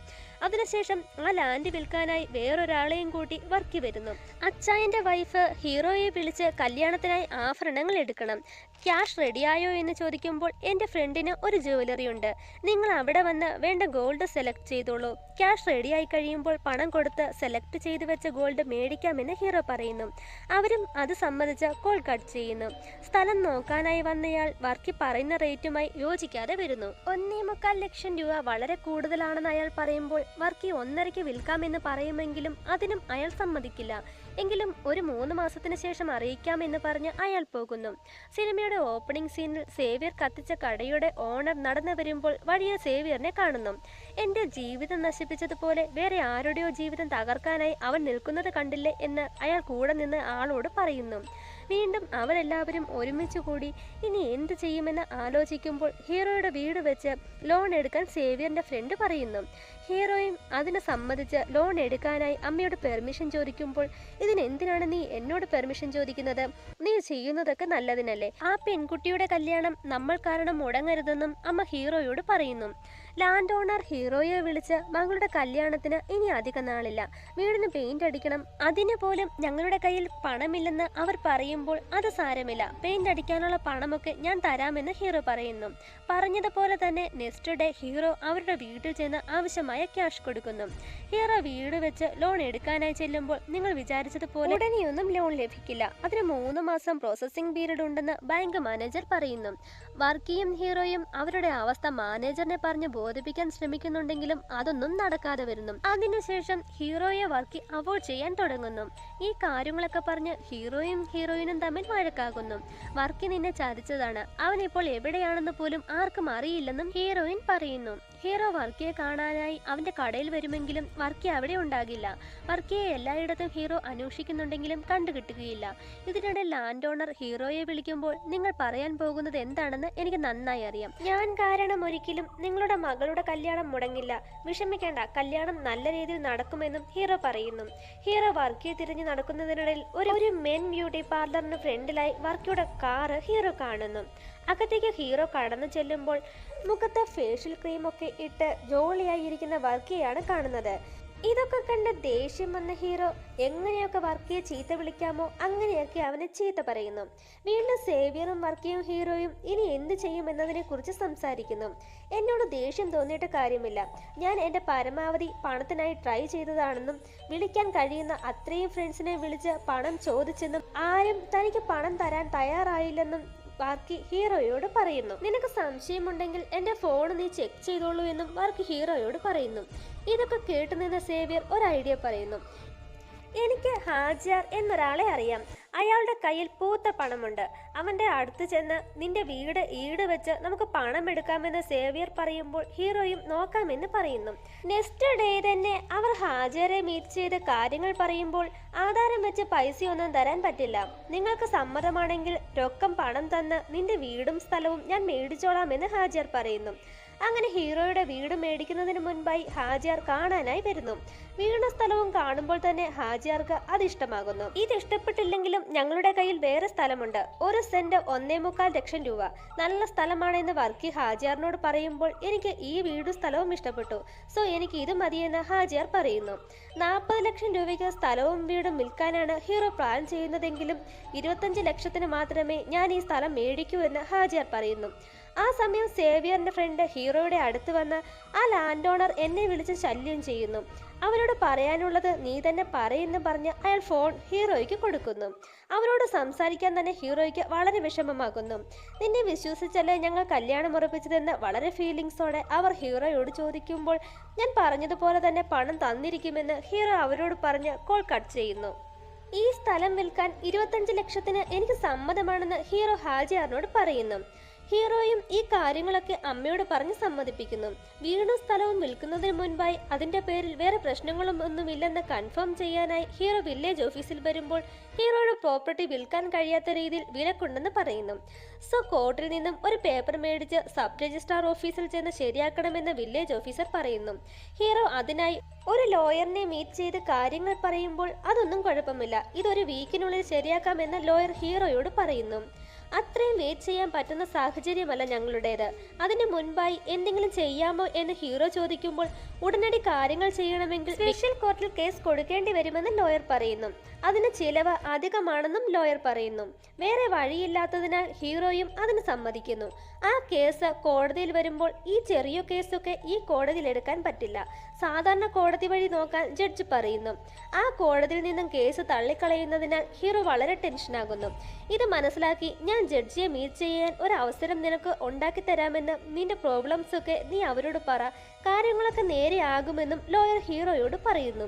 [SPEAKER 1] അതിനുശേഷം ആ ലാൻഡ് വിൽക്കാനായി വേറൊരാളെയും കൂട്ടി വർക്കി വരുന്നു. അച്ചായന്റെ വൈഫ് ഹീറോയെ വിളിച്ച് കല്യാണത്തിനായി ആഭരണങ്ങൾ എടുക്കണം. ക്യാഷ് റെഡിയായോ എന്ന് ചോദിക്കുമ്പോൾ എന്റെ ഫ്രണ്ടിന് ഒരു ജ്വല്ലറി ഉണ്ട്. നിങ്ങൾ അവിടെ വന്ന് വേണ്ട ഗോൾഡ് സെലക്ട് ചെയ്തോളൂ. ക്യാഷ് റെഡിയായി കഴിയുമ്പോൾ പണം കൊടുത്ത് സെലക്ട് ചെയ്ത് വെച്ച ഗോൾഡ് മേടിക്കാമെന്ന് ഹീറോ പറയുന്നു. അവരും അത് സമ്മതിച്ച് കോൾ കട്ട് ചെയ്യുന്നു. സ്ഥലം നോക്കാനായി വന്നയാൾ വർക്കി പറയുന്ന റേറ്റുമായി യോജിക്കാതെ വരുന്നു. ഒന്നേ മുക്കാൽ ലക്ഷം രൂപ വളരെ കൂടുതലാണെന്ന് അയാൾ പറയുമ്പോൾ വർക്കി ഒന്നരയ്ക്ക് വിൽക്കാമെന്ന് പറയുമെങ്കിലും അതിനും അയാൾ സമ്മതിക്കില്ല. എങ്കിലും ഒരു മൂന്ന് മാസത്തിന് ശേഷം അറിയിക്കാമെന്ന് പറഞ്ഞ് അയാൾ പോകുന്നു. സിനിമയുടെ ഓപ്പണിംഗ് സീനിൽ സേവ്യർ കത്തിച്ച കടയുടെ ഓണർ നടന്നു വരുമ്പോൾ വഴിയ സേവ്യറിനെ കാണുന്നു. എന്റെ ജീവിതം നശിപ്പിച്ചതുപോലെ വേറെ ആരുടെയോ ജീവിതം തകർക്കാനായി അവൻ നിൽക്കുന്നത് കണ്ടില്ലേ? എന്ന് അയാൾ കൂടെ നിന്ന് ആളോട് പറയുന്നു. വീണ്ടും അവരെല്ലാവരും ഒരുമിച്ച് കൂടി ഇനി എന്ത് ചെയ്യുമെന്ന് ആലോചിക്കുമ്പോൾ ഹീറോയുടെ വീട് വെച്ച് ലോൺ എടുക്കാൻ സേവിയറിന്റെ ഫ്രണ്ട് പറയുന്നു. ഹീറോയും അതിനെ സമ്മതിച്ച് ലോൺ എടുക്കാനായി അമ്മയോട് പെർമിഷൻ ചോദിക്കുമ്പോൾ ഇതിനെന്തിനാണ് നീ എന്നോട് പെർമിഷൻ ചോദിക്കുന്നത്? നീ ചെയ്യുന്നതൊക്കെ നല്ലതിനല്ലേ? ആ പെൺകുട്ടിയുടെ കല്യാണം നമ്മൾ കാരണം മുടങ്ങരുതെന്നും അമ്മ ഹീറോയോട് പറയുന്നു. ലാൻഡ് ഓണർ ഹീറോയെ വിളിച്ച് മകളുടെ കല്യാണത്തിന് ഇനി അധിക നാളില്ല. വീടിന് പെയിന്റ് അടിക്കണം. അതിന് പോലും ഞങ്ങളുടെ കയ്യിൽ പണമില്ലെന്ന് അവർ പറയുമ്പോൾ അത് സാരമില്ല. പെയിന്റ് അടിക്കാനുള്ള പണമൊക്കെ ഞാൻ തരാമെന്ന് ഹീറോ പറയുന്നു. പറഞ്ഞതുപോലെ തന്നെ നെക്സ്റ്റ് ഡേ ഹീറോ അവരുടെ വീട്ടിൽ ചെന്ന് ആവശ്യമായ ക്യാഷ് കൊടുക്കുന്നു. ഹീറോ വീട് വെച്ച് ലോൺ എടുക്കാനായി ചെല്ലുമ്പോൾ നിങ്ങൾ വിചാരിച്ചതുപോലെ ഉടനെയൊന്നും ലോൺ ലഭിക്കില്ല. അതിന് മൂന്ന് മാസം പ്രോസസ്സിംഗ് പീരീഡ് ഉണ്ടെന്ന് ബാങ്ക് മാനേജർ പറയുന്നു. വർക്കിയും ഹീറോയും അവരുടെ അവസ്ഥ മാനേജറിനെ പറഞ്ഞ് ബോധിപ്പിക്കാൻ ശ്രമിക്കുന്നുണ്ടെങ്കിലും അതൊന്നും നടക്കാതെ വരുന്നു. അതിനുശേഷം ഹീറോയെ വർക്കി അവോയ്ഡ് ചെയ്യാൻ തുടങ്ങുന്നു. ഈ കാര്യങ്ങളൊക്കെ പറഞ്ഞ് ഹീറോയും ഹീറോയിനും തമ്മിൽ വഴക്കാകുന്നു. വർക്കി നിന്നെ ചതിച്ചതാണ്. അവൻ ഇപ്പോൾ എവിടെയാണെന്ന് പോലും ആർക്കും അറിയില്ലെന്നും ഹീറോയിൻ പറയുന്നു. ഹീറോ വർക്കിയെ കാണാനായി അവന്റെ കടയിൽ വരുമെങ്കിലും വർക്കി അവിടെ ഉണ്ടാകില്ല. വർക്കിയെ എല്ലായിടത്തും ഹീറോ അന്വേഷിക്കുന്നുണ്ടെങ്കിലും കണ്ടുകിട്ടുകയില്ല. ഇതിനിടെ ലാൻഡ് ഓണർ ഹീറോയെ വിളിക്കുമ്പോൾ നിങ്ങൾ പറയാൻ പോകുന്നത് എന്താണെന്ന് എനിക്ക് നന്നായി അറിയാം. ഞാൻ കാരണം ഒരിക്കലും നിങ്ങളുടെ മകളുടെ കല്യാണം മുടങ്ങില്ല. വിഷമിക്കേണ്ട കല്യാണം നല്ല രീതിയിൽ നടക്കുമെന്നും ഹീറോ പറയുന്നു. ഹീറോ വർക്കിയെ തിരിഞ്ഞ് നടക്കുന്നതിനിടയിൽ ഒരു ഒരു മെൻ ബ്യൂട്ടി പാർലറിന് ഫ്രണ്ടിലായി വർക്കിയുടെ കാറ് ഹീറോ കാണുന്നു. അകത്തേക്ക് ഹീറോ കടന്നു ചെല്ലുമ്പോൾ മുഖത്ത് ഫേഷ്യൽ ക്രീമൊക്കെ ഇട്ട് ജോളിയായി ഇരിക്കുന്ന വർക്കിയാണ് കാണുന്നത്. ഇതൊക്കെ കണ്ട് ദേഷ്യം വന്ന ഹീറോ എങ്ങനെയൊക്കെ വർക്കിയെ ചീത്ത വിളിക്കാമോ? അങ്ങനെയൊക്കെ അവനെ ചീത്ത പറയുന്നു. വീണ്ടും സേവിയറും വർക്കിയും ഹീറോയും ഇനി എന്ത് ചെയ്യും എന്നതിനെ കുറിച്ച് സംസാരിക്കുന്നു. എന്നോട് ദേഷ്യം തോന്നിയിട്ട് കാര്യമില്ല. ഞാൻ എന്റെ പരമാവധി പണത്തിനായി ട്രൈ ചെയ്തതാണെന്നും വിളിക്കാൻ കഴിയുന്ന അത്രയും ഫ്രണ്ട്സിനെ വിളിച്ച് പണം ചോദിച്ചെന്നും ആരും തനിക്ക് പണം തരാൻ തയ്യാറായില്ലെന്നും വാർക്കി ഹീറോയോട് പറയുന്നു. നിനക്ക് സംശയമുണ്ടെങ്കിൽ എന്റെ ഫോൺ നീ ചെക്ക് ചെയ്തോളൂ എന്നും വാർക്കി ഹീറോയോട് പറയുന്നു. ഇതൊക്കെ കേട്ടുനിന്ന സേവിയർ ഒരു ഐഡിയ പറയുന്നു. എനിക്ക് ഹാജിയാർ എന്നൊരാളെ അറിയാം. അയാളുടെ കയ്യിൽ പൂത്ത പണമുണ്ട്. അവന്റെ അടുത്ത് ചെന്ന് നിന്റെ വീട് ഈട് വെച്ച് നമുക്ക് പണം എടുക്കാമെന്ന് സേവിയർ പറയുമ്പോൾ ഹീറോയും നോക്കാമെന്ന് പറയുന്നു. നെക്സ്റ്റ് ഡേ തന്നെ അവർ ഹാജിയറെ മീറ്റ് ചെയ്ത് കാര്യങ്ങൾ പറയുമ്പോൾ ആധാരം വെച്ച് പൈസയൊന്നും തരാൻ പറ്റില്ല. നിങ്ങൾക്ക് സമ്മതമാണെങ്കിൽ രൊക്കം പണം തന്ന് നിന്റെ വീടും സ്ഥലവും ഞാൻ മേടിച്ചോളാമെന്ന് ഹാജിയർ പറയുന്നു. അങ്ങനെ ഹീറോയുടെ വീട് മേടിക്കുന്നതിന് മുൻപായി ഹാജിയാർ കാണാനായി വരുന്നു. വീണ സ്ഥലവും കാണുമ്പോൾ തന്നെ ഹാജിയാർക്ക് അത് ഇഷ്ടമാകുന്നു. ഇത് ഇഷ്ടപ്പെട്ടില്ലെങ്കിലും ഞങ്ങളുടെ കയ്യിൽ വേറെ സ്ഥലമുണ്ട്. ഒരു സെന്റ് ഒന്നേ മുക്കാൽ ലക്ഷം രൂപ. നല്ല സ്ഥലമാണെന്ന് വർക്കി ഹാജിയാറിനോട് പറയുമ്പോൾ എനിക്ക് ഈ വീടും സ്ഥലവും ഇഷ്ടപ്പെട്ടു. സോ എനിക്ക് ഇത് മതിയെന്ന് ഹാജിയാർ പറയുന്നു. നാൽപ്പത് ലക്ഷം രൂപയ്ക്ക് സ്ഥലവും വീടും വിൽക്കാനാണ് ഹീറോ പ്ലാൻ ചെയ്യുന്നതെങ്കിലും ഇരുപത്തഞ്ച് ലക്ഷത്തിന് മാത്രമേ ഞാൻ ഈ സ്ഥലം മേടിക്കൂ എന്ന് ഹാജിയാർ പറയുന്നു. ആ സമയം സേവിയറിന്റെ ഫ്രണ്ട് ഹീറോയുടെ അടുത്ത് വന്ന് ആ ലാൻഡ് ഓണർ എന്നെ വിളിച്ച് ശല്യം ചെയ്യുന്നു. അവരോട് പറയാനുള്ളത് നീ തന്നെ പറയുന്നു പറഞ്ഞ് അയാൾ ഫോൺ ഹീറോയ്ക്ക് കൊടുക്കുന്നു. അവരോട് സംസാരിക്കാൻ തന്നെ ഹീറോയ്ക്ക് വളരെ വിഷമമാകുന്നു. നിന്നെ വിശ്വസിച്ചല്ലേ ഞങ്ങൾ കല്യാണം ഉറപ്പിച്ചതെന്ന്? വളരെ ഫീലിങ്സോടെ അവർ ഹീറോയോട് ചോദിക്കുമ്പോൾ ഞാൻ പറഞ്ഞതുപോലെ തന്നെ പണം തന്നിരിക്കുമെന്ന് ഹീറോ അവരോട് പറഞ്ഞ് കോൾ കട്ട് ചെയ്യുന്നു. ഈ സ്ഥലം വിൽക്കാൻ ഇരുപത്തഞ്ച് ലക്ഷത്തിന് എനിക്ക് സമ്മതമാണെന്ന് ഹീറോ ഹാജിയാറിനോട് പറയുന്നു. ഹീറോയും ഈ കാര്യങ്ങളൊക്കെ അമ്മയോട് പറഞ്ഞ് സമ്മതിപ്പിക്കുന്നു. വീടും സ്ഥലവും വിൽക്കുന്നതിന് മുൻപായി അതിന്റെ പേരിൽ വേറെ പ്രശ്നങ്ങളും ഒന്നുമില്ലെന്ന് കൺഫേം ചെയ്യാനായി ഹീറോ വില്ലേജ് ഓഫീസിൽ വരുമ്പോൾ ഹീറോയുടെ പ്രോപ്പർട്ടി വിൽക്കാൻ കഴിയാത്ത രീതിയിൽ വിലക്കുണ്ടെന്ന് പറയുന്നു. സോ കോർട്ടിൽ നിന്നും ഒരു പേപ്പർ മേടിച്ച് സബ് രജിസ്ട്രാർ ഓഫീസിൽ ചെന്ന് ശരിയാക്കണമെന്ന് വില്ലേജ് ഓഫീസർ പറയുന്നു. ഹീറോ അതിനായി ഒരു ലോയറിനെ മീറ്റ് ചെയ്ത് കാര്യങ്ങൾ പറയുമ്പോൾ അതൊന്നും കുഴപ്പമില്ല. ഇതൊരു വീക്കിനുള്ളിൽ ശരിയാക്കാമെന്ന് ലോയർ ഹീറോയോട് പറയുന്നു. അത്രയും വെയിറ്റ് ചെയ്യാൻ പറ്റുന്ന സാഹചര്യമല്ല ഞങ്ങളുടേത്. അതിന് മുൻപായി എന്തെങ്കിലും ചെയ്യാമോ എന്ന് ഹീറോ ചോദിക്കുമ്പോൾ ഉടനടി കാര്യങ്ങൾ ചെയ്യണമെങ്കിൽ സ്പെഷ്യൽ കോർട്ടിൽ കേസ് കൊടുക്കേണ്ടി വരുമെന്ന് ലോയർ പറയുന്നു. അതിന് ചിലവ് അധികമാണെന്നും ലോയർ പറയുന്നു. വേറെ വഴിയില്ലാത്തതിനാൽ ഹീറോയും അതിന് സമ്മതിക്കുന്നു. ആ കേസ് കോടതിയിൽ വരുമ്പോൾ ഈ ചെറിയ കേസൊക്കെ ഈ കോടതിയിൽ എടുക്കാൻ പറ്റില്ല. സാധാരണ കോടതി വഴി നോക്കാൻ ജഡ്ജ് പറയുന്നു. ആ കോടതിയിൽ നിന്നും കേസ് തള്ളിക്കളയുന്നതിനാൽ ഹീറോ വളരെ ടെൻഷനാകുന്നു. ഇത് മനസ്സിലാക്കി ഞാൻ ജഡ്ജിയെ മീറ്റ് ചെയ്യാൻ ഒരു അവസരം നിനക്ക് ഉണ്ടാക്കി തരാമെന്ന് നിന്റെ പ്രോബ്ലംസ് ഒക്കെ നീ അവരോട് പറ. കാര്യങ്ങളൊക്കെ നേരെ നേരെയാകുമെന്നും ലോയർ ഹീറോയോട് പറയുന്നു.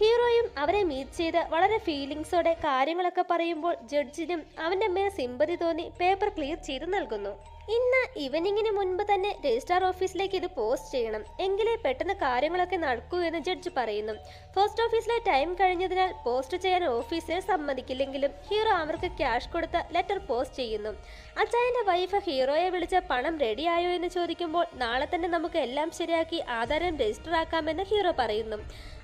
[SPEAKER 1] ഹീറോയും അവരെ മീറ്റ് ചെയ്ത് വളരെ ഫീലിങ്സോടെ കാര്യങ്ങളൊക്കെ പറയുമ്പോൾ ജഡ്ജിനും അവന്റെ മേൽ സിമ്പതി തോന്നി പേപ്പർ ക്ലിയർ ചെയ്ത് നൽകുന്നു. ഇന്ന് ഈവനിങ്ങിന് മുൻപ് തന്നെ രജിസ്ട്രാർ ഓഫീസിലേക്ക് ഇത് പോസ്റ്റ് ചെയ്യണം. എങ്കിലേ പെട്ടെന്ന് കാര്യങ്ങളൊക്കെ നടക്കൂ എന്ന് ജഡ്ജ് പറയുന്നു. പോസ്റ്റ് ഓഫീസിലെ ടൈം കഴിഞ്ഞതിനാൽ പോസ്റ്റ് ചെയ്യാൻ ഓഫീസർ സമ്മതിക്കില്ലെങ്കിലും ഹീറോ അവർക്ക് ക്യാഷ് കൊടുത്ത ലെറ്റർ പോസ്റ്റ് ചെയ്യുന്നു. അച്ചായന്റെ വൈഫ് ഹീറോയെ വിളിച്ച് പണം റെഡിയായോ എന്ന് ചോദിക്കുമ്പോൾ നാളെ തന്നെ നമുക്ക് എല്ലാം ശരിയാക്കി ആധാരം രജിസ്റ്റർ ആക്കാമെന്ന് ഹീറോ പറയുന്നു.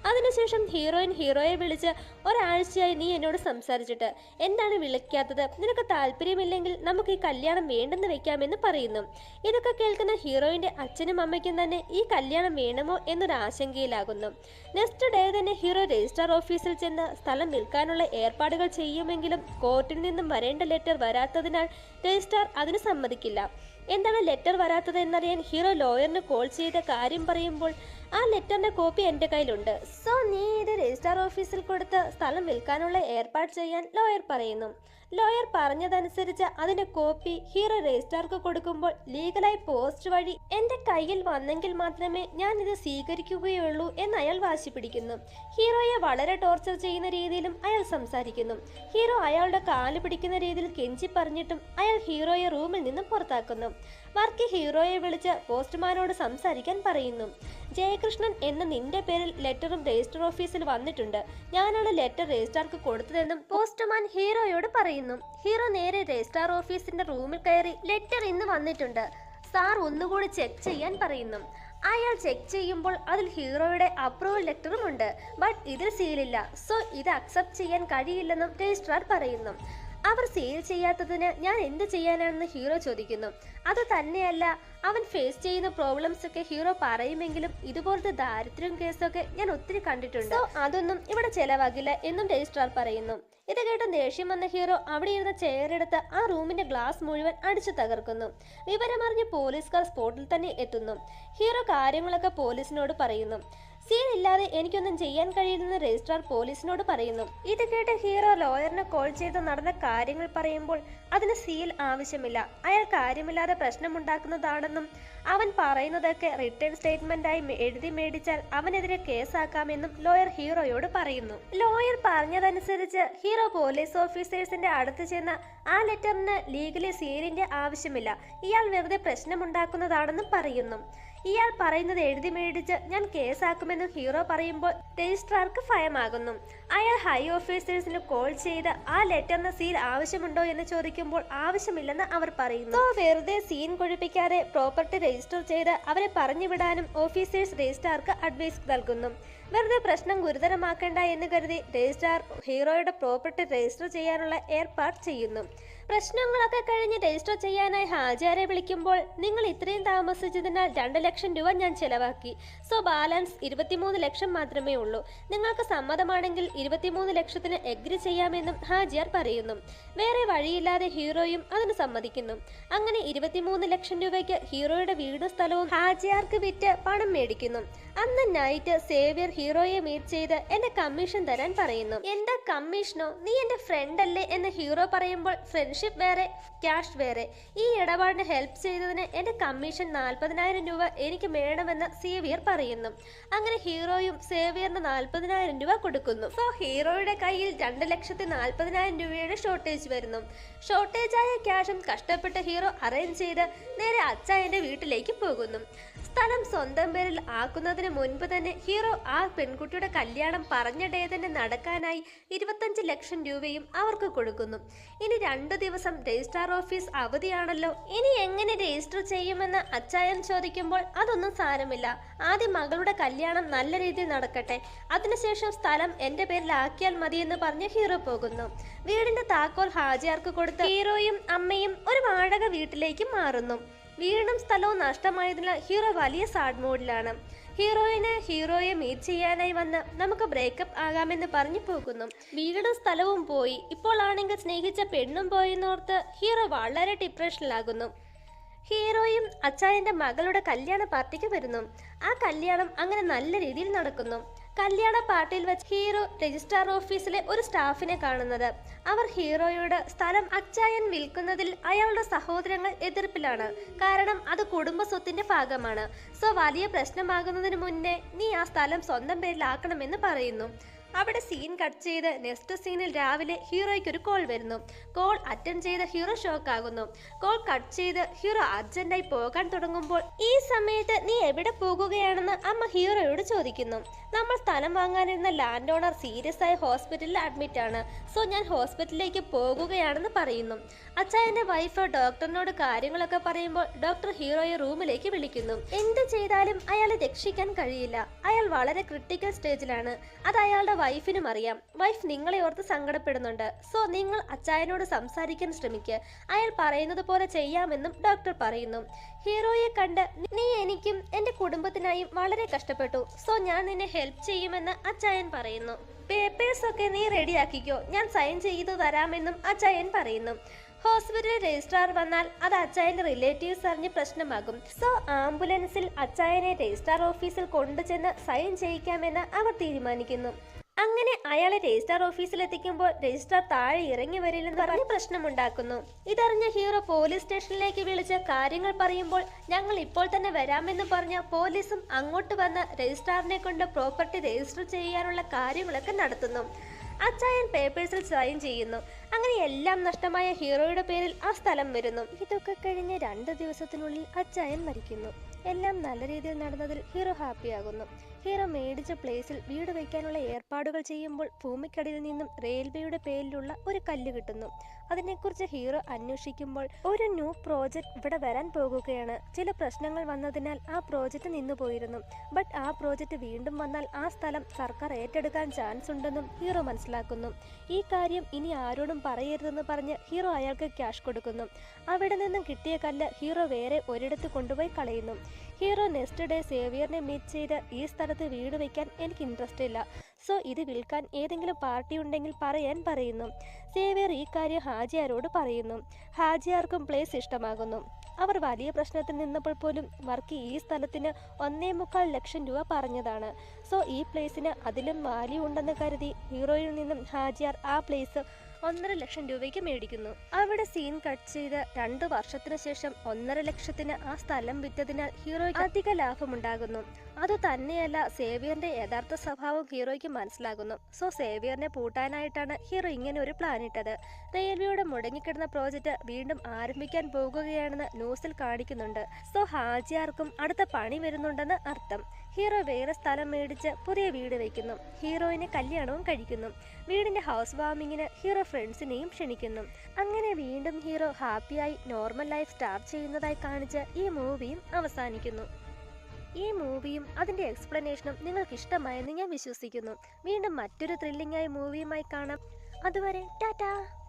[SPEAKER 1] അതിനുശേഷം ഹീറോയിൻ ഹീറോയെ വിളിച്ച് ഒരാഴ്ചയായി നീ എന്നോട് സംസാരിച്ചിട്ട് എന്താണ് വിളിക്കാത്തത്? നിനക്ക് താല്പര്യമില്ലെങ്കിൽ നമുക്ക് ഈ കല്യാണം വേണ്ടെന്ന് വെക്കാമെന്ന് പറയുന്നു. ഇതൊക്കെ കേൾക്കുന്ന ഹീറോയിന്റെ അച്ഛനും അമ്മയ്ക്കും തന്നെ ഈ കല്യാണം വേണമോ എന്നൊരു ആശങ്കയിലാകുന്നു. നെക്സ്റ്റ് ഡേ തന്നെ ഹീറോ രജിസ്ട്രാർ ഓഫീസിൽ ചെന്ന് സ്ഥലം വിൽക്കാനുള്ള ഏർപ്പാടുകൾ ചെയ്യുമെങ്കിലും കോർട്ടിൽ നിന്നും വരേണ്ട ലെറ്റർ വരാത്തതിനാൽ രജിസ്ട്രാർ അതിന് സമ്മതിക്കില്ല. എന്താണ് ലെറ്റർ വരാത്തത് എന്നറിയാൻ ഹീറോ ലോയറിന് കോൾ ചെയ്ത കാര്യം പറയുമ്പോൾ ആ ലെറ്ററിന്റെ കോപ്പി എന്റെ കയ്യിലുണ്ട്. സോ നീ ഇത് രജിസ്ട്രാർ ഓഫീസിൽ കൊടുത്ത് സ്ഥലം വിൽക്കാനുള്ള ഏർപ്പാട് ചെയ്യാൻ ലോയർ പറയുന്നു. ലോയർ പറഞ്ഞതനുസരിച്ച് അതിന്റെ കോപ്പി ഹീറോ രജിസ്ട്രാർക്ക് കൊടുക്കുമ്പോൾ ലീഗലായി പോസ്റ്റ് വഴി എന്റെ കയ്യിൽ വന്നെങ്കിൽ മാത്രമേ ഞാൻ ഇത് സ്വീകരിക്കുകയുള്ളൂ എന്ന് അയാൾ വാശി പിടിക്കുന്നു. ഹീറോയെ വളരെ ടോർച്ചർ ചെയ്യുന്ന രീതിയിലും അയാൾ സംസാരിക്കുന്നു. ഹീറോ അയാളുടെ കാൽ പിടിക്കുന്ന രീതിയിൽ കെഞ്ചി പറഞ്ഞിട്ടും അയാൾ ഹീറോയെ റൂമിൽ നിന്നും പുറത്താക്കുന്നു. വർക്കി ഹീറോയെ വിളിച്ച് പോസ്റ്റ്മാനോട് സംസാരിക്കാൻ പറയുന്നു. ജയകൃഷ്ണൻ എന്ന നിന്റെ പേരിൽ ലെറ്ററും രജിസ്റ്റർ ഓഫീസിൽ വന്നിട്ടുണ്ട്. ഞാനാണ് ലെറ്റർ രജിസ്ട്രാർക്ക് കൊടുത്തതെന്നും പോസ്റ്റ്മാൻ ഹീറോയോട് പറയുന്നു. ഹീറോ നേരെ രജിസ്ട്രാർ ഓഫീസിന്റെ റൂമിൽ കയറി ലെറ്റർ ഇന്ന് വന്നിട്ടുണ്ട്. സാർ ഒന്നുകൂടി ചെക്ക് ചെയ്യാൻ പറയുന്നു. അയാൾ ചെക്ക് ചെയ്യുമ്പോൾ അതിൽ ഹീറോയുടെ അപ്രൂവൽ ലെറ്ററും ഉണ്ട്. ബട്ട് ഇതിൽ സീലില്ല. സോ ഇത് അക്സെപ്റ്റ് ചെയ്യാൻ കഴിയില്ലെന്നും രജിസ്ട്രാർ പറയുന്നു. അവർ സെയിൽ ചെയ്യാത്തതിന് ഞാൻ എന്ത് ചെയ്യാനാണെന്ന് ഹീറോ ചോദിക്കുന്നു. അത് തന്നെയല്ല അവൻ ഫേസ് ചെയ്യുന്ന പ്രോബ്ലംസ് ഒക്കെ ഹീറോ പറയുമെങ്കിലും ഇതുപോലത്തെ ദാരിദ്ര്യം കേസൊക്കെ ഞാൻ ഒത്തിരി കണ്ടിട്ടുണ്ട്. അതൊന്നും ഇവിടെ ചെലവാകില്ല എന്നും രജിസ്ട്രാർ പറയുന്നു. ഇത് കേട്ട ദേഷ്യം വന്ന ഹീറോ അവിടെ ഇരുന്ന ചെയറെടുത്ത് ആ റൂമിന്റെ ഗ്ലാസ് മുഴുവൻ അടിച്ചു തകർക്കുന്നു. വിവരമറിഞ്ഞ് പോലീസുകാർ സ്പോട്ടിൽ തന്നെ എത്തുന്നു. ഹീറോ കാര്യങ്ങളൊക്കെ പോലീസിനോട് പറയുന്നു. സീൻ ഇല്ലാതെ എനിക്കൊന്നും ചെയ്യാൻ കഴിയില്ലെന്ന് രജിസ്ട്രാർ പോലീസിനോട് പറയുന്നു. ഇത് കേട്ട് ഹീറോ ലോയറിനെ കോൾ ചെയ്ത് നടന്ന കാര്യങ്ങൾ പറയുമ്പോൾ അതിന് സീൽ ആവശ്യമില്ല. അയാൾ കാര്യമില്ലാതെ പ്രശ്നമുണ്ടാക്കുന്നതാണെന്നും അവൻ പറയുന്നതൊക്കെ റിട്ടേൺ സ്റ്റേറ്റ്മെന്റായി എഴുതി മേടിച്ചാൽ അവനെതിരെ കേസാക്കാമെന്നും ലോയർ ഹീറോയോട് പറയുന്നു. ലോയർ പറഞ്ഞതനുസരിച്ച് ഹീറോ പോലീസ് ഓഫീസേഴ്സിന്റെ അടുത്ത് ചെന്ന് ആ ലെറ്ററിന് ലീഗലി സീലിന്റെ ആവശ്യമില്ല. ഇയാൾ വെറുതെ പ്രശ്നമുണ്ടാക്കുന്നതാണെന്നും പറയുന്നു. ഇയാൾ പറയുന്നത് എഴുതി മേടിച്ച് ഞാൻ കേസാക്കുമെന്ന് ഹീറോ പറയുമ്പോൾ രജിസ്ട്രാർക്ക് ഭയമാകുന്നു. അയാൾ ഹൈ ഓഫീസേഴ്സിന് കോൾ ചെയ്ത് ആ ലെറ്ററിന് സീൽ ആവശ്യമുണ്ടോ എന്ന് ചോദിക്കുമ്പോൾ ആവശ്യമില്ലെന്ന് അവർ പറയുന്നു. വെറുതെ സീൻ കൊഴിപ്പിക്കാതെ പ്രോപ്പർട്ടി രജിസ്റ്റർ ചെയ്ത് അവരെ പറഞ്ഞുവിടാനും ഓഫീസേഴ്സ് രജിസ്ട്രാർക്ക് അഡ്വൈസ് നൽകുന്നു. വെറുതെ പ്രശ്നം ഗുരുതരമാക്കേണ്ട എന്ന് കരുതി രജിസ്ട്രാർ ഹീറോയുടെ പ്രോപ്പർട്ടി രജിസ്റ്റർ ചെയ്യാനുള്ള ഏർപ്പാട് ചെയ്യുന്നു. പ്രശ്നങ്ങളൊക്കെ കഴിഞ്ഞ് രജിസ്റ്റർ ചെയ്യാനായി ഹാജാരെ വിളിക്കുമ്പോൾ നിങ്ങൾ ഇത്രയും താമസിച്ചതിനാൽ രണ്ട് ലക്ഷം രൂപ ഞാൻ ചെലവാക്കി. സോ ബാലൻസ് ഇരുപത്തിമൂന്ന് ലക്ഷം മാത്രമേ ഉള്ളൂ. നിങ്ങൾക്ക് സമ്മതമാണെങ്കിൽ ഇരുപത്തിമൂന്ന് ലക്ഷത്തിന് എഗ്രി ചെയ്യാമെന്നും ഹാജിയാർ പറയുന്നു. വേറെ വഴിയില്ലാതെ ഹീറോയും അതിന് സമ്മതിക്കുന്നു. അങ്ങനെ ഇരുപത്തിമൂന്ന് ലക്ഷം രൂപയ്ക്ക് ഹീറോയുടെ വീടും സ്ഥലവും ഹാജിയാർക്ക് വിറ്റ് പണം മേടിക്കുന്നു. അന്ന് നൈറ്റ് സേവ്യർ ഹീറോയെ മീറ്റ് ചെയ്ത് എന്റെ കമ്മീഷൻ തരാൻ പറയുന്നു. എന്താ കമ്മീഷനോ നീ എന്റെ ഫ്രണ്ട് അല്ലേ? എന്ന് ഹീറോ പറയുമ്പോൾ ഫ്രണ്ട്ഷിപ്പ് വേറെ ക്യാഷ് വേറെ. ഈ ഇടപാടിന് ഹെൽപ്പ് ചെയ്തതിന് എന്റെ കമ്മീഷൻ നാൽപ്പതിനായിരം രൂപ എനിക്ക് വേണമെന്ന് സേവിയർ പറയുന്നു. അങ്ങനെ ഹീറോയും സേവിയറിന് നാൽപ്പതിനായിരം രൂപ കൊടുക്കുന്നു. സോ ഹീറോയുടെ കയ്യിൽ രണ്ട് ലക്ഷത്തി നാൽപ്പതിനായിരം രൂപയുടെ ഷോർട്ടേജ് വരുന്നു. ഷോർട്ടേജ് ആയ ക്യാഷും കഷ്ടപ്പെട്ട ഹീറോ അറേഞ്ച് ചെയ്ത് നേരെ അച്ഛന്റെ വീട്ടിലേക്ക് പോകുന്നു. സ്ഥലം സ്വന്തം പേരിൽ ആക്കുന്നതിന് മുൻപ് തന്നെ ഹീറോ ആ പെൺകുട്ടിയുടെ കല്യാണം പറഞ്ഞ തന്നെ നടക്കാനായി ഇരുപത്തഞ്ച് ലക്ഷം രൂപയും അവർക്ക് കൊടുക്കുന്നു. ഇനി രണ്ടു ദിവസം രജിസ്ട്രാർ ഓഫീസ് അവധിയാണല്ലോ. ഇനി എങ്ങനെ രജിസ്റ്റർ ചെയ്യുമെന്ന് അച്ചായൻ ചോദിക്കുമ്പോൾ അതൊന്നും സാരമില്ല. ആദ്യം മകളുടെ കല്യാണം നല്ല രീതിയിൽ നടക്കട്ടെ. അതിനുശേഷം സ്ഥലം എന്റെ പേരിലാക്കിയാൽ മതിയെന്ന് പറഞ്ഞ് ഹീറോ പോകുന്നു. വീടിന്റെ താക്കോൽ ഹാജിയാർക്ക് കൊടുത്ത് ഹീറോയും അമ്മയും ഒരു വാടക വീട്ടിലേക്ക് മാറുന്നു. വീടും സ്ഥലവും നഷ്ടമായതിനാൽ ഹീറോ വലിയ സാഡ് മോഡിലാണ്. ഹീറോയിന് ഹീറോയെ മീറ്റ് ചെയ്യാനായി വന്ന് നമുക്ക് ബ്രേക്കപ്പ് ആകാമെന്ന് പറഞ്ഞു പോകുന്നു. വീടും സ്ഥലവും പോയി. ഇപ്പോൾ ആണെങ്കിൽ സ്നേഹിച്ച പെണ്ണും പോയെന്നോർത്ത് ഹീറോ വളരെ ഡിപ്രഷനിലാകുന്നു. ഹീറോയും അച്ചായന്റെ മകളുടെ കല്യാണ പാർട്ടിക്ക് വരുന്നു. ആ കല്യാണം അങ്ങനെ നല്ല രീതിയിൽ നടക്കുന്നു. കല്യാണ പാർട്ടിയിൽ വെച്ച് ഹീറോ രജിസ്ട്രാർ ഓഫീസിലെ ഒരു സ്റ്റാഫിനെ കാണുന്നത്. അവർ ഹീറോയോട് സ്ഥലം അച്ചായൻ വിൽക്കുന്നതിൽ അയാളുടെ സഹോദരങ്ങൾ എതിർപ്പിലാണ്. കാരണം അത് കുടുംബ സ്വത്തിന്റെ ഭാഗമാണ്. സോ വലിയ പ്രശ്നമാകുന്നതിന് മുന്നേ നീ ആ സ്ഥലം സ്വന്തം പേരിലാക്കണമെന്ന് പറയുന്നു. അവിടെ സീൻ കട്ട് ചെയ്ത് നെക്സ്റ്റ് സീനിൽ രാവിലെ ഹീറോയ്ക്ക് ഒരു കോൾ വരുന്നു. കോൾ അറ്റൻഡ് ചെയ്ത ഹീറോ ഷോക്ക് ആകുന്നു. കോൾ കട്ട് ചെയ്ത് ഹീറോ അർജന്റായി പോകാൻ തുടങ്ങുമ്പോൾ ഈ സമയത്ത് നീ എവിടെ പോകുകയാണെന്ന് അമ്മ ഹീറോയോട് ചോദിക്കുന്നു. നമ്മൾ സ്ഥലം വാങ്ങാനിരുന്ന ലാൻഡ് ഓണർ സീരിയസ് ആയി ഹോസ്പിറ്റലിൽ അഡ്മിറ്റ് ആണ്. സോ ഞാൻ ഹോസ്പിറ്റലിലേക്ക് പോകുകയാണെന്ന് പറയുന്നു. അച്ചായന്റെ വൈഫ് ഡോക്ടറിനോട് കാര്യങ്ങളൊക്കെ പറയുമ്പോൾ ഡോക്ടർ ഹീറോയെ റൂമിലേക്ക് വിളിക്കുന്നു. എന്ത് ചെയ്താലും അയാളെ രക്ഷിക്കാൻ കഴിയില്ല. അയാൾ വളരെ ക്രിട്ടിക്കൽ സ്റ്റേജിലാണ് അത് അയാളുടെ വൈഫിനും അറിയാം. വൈഫ് നിങ്ങളെ ഓർത്ത് സങ്കടപ്പെടുന്നുണ്ട്. സോ നിങ്ങൾ അച്ചായനോട് സംസാരിക്കാൻ ശ്രമിക്കുക അയാൾ പറയുന്നത് പോലെ ചെയ്യാമെന്നും ഡോക്ടർ പറയുന്നു. ഹീറോയെ കണ്ട് നീ എനിക്കും എന്റെ കുടുംബത്തിനായും വളരെ കഷ്ടപ്പെട്ടു. സോ ഞാൻ നിന്നെ ഹെൽപ്പ് ചെയ്യുമെന്ന് അച്ചായൻ പറയുന്നു. പേപ്പേഴ്സ് ഒക്കെ നീ റെഡിയാക്കിക്കോ ഞാൻ സൈൻ ചെയ്തു തരാമെന്നും അച്ചായൻ പറയുന്നു. ഹോസ്പിറ്റൽ രജിസ്ട്രാർ വന്നാൽ അത് അച്ചായന്റെ റിലേറ്റീവ്സ് അറിഞ്ഞ് പ്രശ്നമാകും. സോ ആംബുലൻസിൽ അച്ചായനെ രജിസ്ട്രാർ ഓഫീസിൽ കൊണ്ടുചെന്ന് സൈൻ ചെയ്യിക്കാമെന്ന് അവർ തീരുമാനിക്കുന്നു. അങ്ങനെ അയാളെ രജിസ്ട്രാർ ഓഫീസിൽ എത്തിക്കുമ്പോൾ രജിസ്ട്രാർ താഴെ ഇറങ്ങി വരില്ലെന്ന് പറഞ്ഞ് പ്രശ്നമുണ്ടാക്കുന്നു. ഇതറിഞ്ഞ ഹീറോ പോലീസ് സ്റ്റേഷനിലേക്ക് വിളിച്ച് കാര്യങ്ങൾ പറയുമ്പോൾ ഞങ്ങൾ ഇപ്പോൾ തന്നെ വരാമെന്ന് പറഞ്ഞ പോലീസും അങ്ങോട്ട് വന്ന് രജിസ്ട്രാറിനെ കൊണ്ട് പ്രോപ്പർട്ടി രജിസ്റ്റർ ചെയ്യാനുള്ള കാര്യങ്ങളൊക്കെ നടത്തുന്നു. അച്ചായൻ പേപ്പേഴ്സിൽ സൈൻ ചെയ്യുന്നു. അങ്ങനെ എല്ലാം നഷ്ടമായ ഹീറോയുടെ പേരിൽ ആ സ്ഥലം വരുന്നു. ഇതൊക്കെ കഴിഞ്ഞ് രണ്ട് ദിവസത്തിനുള്ളിൽ അച്ചായൻ മരിക്കുന്നു. എല്ലാം നല്ല രീതിയിൽ നടന്നതിൽ ഹീറോ ഹാപ്പിയാകുന്നു ഹീറോ മേടിച്ച പ്ലേസിൽ വീട് വയ്ക്കാനുള്ള ഏർപ്പാടുകൾ ചെയ്യുമ്പോൾ ഭൂമിക്കടിയിൽ നിന്നും റെയിൽവേയുടെ പേരിലുള്ള ഒരു കല്ല് കിട്ടുന്നു. അതിനെക്കുറിച്ച് ഹീറോ അന്വേഷിക്കുമ്പോൾ ഒരു ന്യൂ പ്രോജക്റ്റ് ഇവിടെ വരാൻ പോകുകയാണ്. ചില പ്രശ്നങ്ങൾ വന്നതിനാൽ ആ പ്രോജക്റ്റ് നിന്നുപോയിരുന്നു ബട്ട് ആ പ്രോജക്റ്റ് വീണ്ടും വന്നാൽ ആ സ്ഥലം സർക്കാർ ഏറ്റെടുക്കാൻ ചാൻസ് ഉണ്ടെന്നും ഹീറോ മനസ്സിലാക്കുന്നു. ഈ കാര്യം ഇനി ആരോടും പറയരുതെന്ന് പറഞ്ഞ് ഹീറോ അയാൾക്ക് ക്യാഷ് കൊടുക്കുന്നു. അവിടെ നിന്നും കിട്ടിയ കല്ല് ഹീറോ വേറെ ഒരിടത്ത് കൊണ്ടുപോയി കളയുന്നു. ഹീറോ നെക്സ്റ്റ് ഡേ സേവിയറിനെ മീറ്റ് ചെയ്ത് ഈ സ്ഥലത്ത് വീട് വയ്ക്കാൻ എനിക്ക് ഇൻട്രസ്റ്റ് ഇല്ല. സോ ഇത് വിൽക്കാൻ ഏതെങ്കിലും പാർട്ടി ഉണ്ടെങ്കിൽ പറയാൻ പറയുന്നു. സേവിയർ ഈ കാര്യം ഹാജിയാരോട് പറയുന്നു. ഹാജിയാർക്കും പ്ലേസ് ഇഷ്ടമാകുന്നു. അവർ വലിയ പ്രശ്നത്തിൽ നിന്നപ്പോൾ പോലും വർക്ക് ഈ സ്ഥലത്തിന് ഒന്നേ മുക്കാൽ ലക്ഷം രൂപ പറഞ്ഞതാണ്. സോ ഈ പ്ലേസിന് അതിലും വാല്യൂ ഉണ്ടെന്ന് കരുതി ഹീറോയിൽ നിന്നും ഹാജിയാർ ആ പ്ലേസ് ഒന്നര ലക്ഷം രൂപയ്ക്ക് മേടിക്കുന്നു. അവിടെ സീൻ കട്ട് ചെയ്ത് രണ്ടു വർഷത്തിനു ശേഷം ഒന്നര ലക്ഷത്തിന് ആ സ്ഥലം വിറ്റതിനാൽ ഹീറോയ്ക്ക് അധിക ലാഭമുണ്ടാകുന്നു. അത് തന്നെയല്ല സേവിയറിന്റെ യഥാർത്ഥ സ്വഭാവം ഹീറോയ്ക്ക് മനസ്സിലാകുന്നു. സോ സേവിയറിനെ പൂട്ടാനായിട്ടാണ് ഹീറോ ഇങ്ങനെ ഒരു പ്ലാൻ ഇട്ടത്. റെയിൽവേയുടെ മുടങ്ങിക്കിടന്ന പ്രോജക്റ്റ് വീണ്ടും ആരംഭിക്കാൻ പോകുകയാണെന്ന് ന്യൂസിൽ കാണിക്കുന്നുണ്ട്. സോ ഹാജിയാർക്കും അടുത്ത പണി വരുന്നുണ്ടെന്ന് അർത്ഥം. ഹീറോ വേറെ സ്ഥലം മേടിച്ച് പുതിയ വീട് വയ്ക്കുന്നു ഹീറോയിനെ കല്യാണവും കഴിക്കുന്നു. വീടിന്റെ ഹൗസ് വാമിങ്ങിന് ഹീറോ ഫ്രണ്ട്സിനെയും ക്ഷണിക്കുന്നു. അങ്ങനെ വീണ്ടും ഹീറോ ഹാപ്പിയായി നോർമൽ ലൈഫ് സ്റ്റാർട്ട് ചെയ്യുന്നതായി കാണിച്ച് ഈ മൂവിയും അവസാനിക്കുന്നു. ഈ മൂവിയും അതിന്റെ എക്സ്പ്ലനേഷനും നിങ്ങൾക്ക് ഇഷ്ടമായെന്ന് ഞാൻ വിശ്വസിക്കുന്നു. വീണ്ടും മറ്റൊരു ത്രില്ലിംഗ് ആയ മൂവിയുമായി കാണാം. അതുവരെ ടാറ്റാ!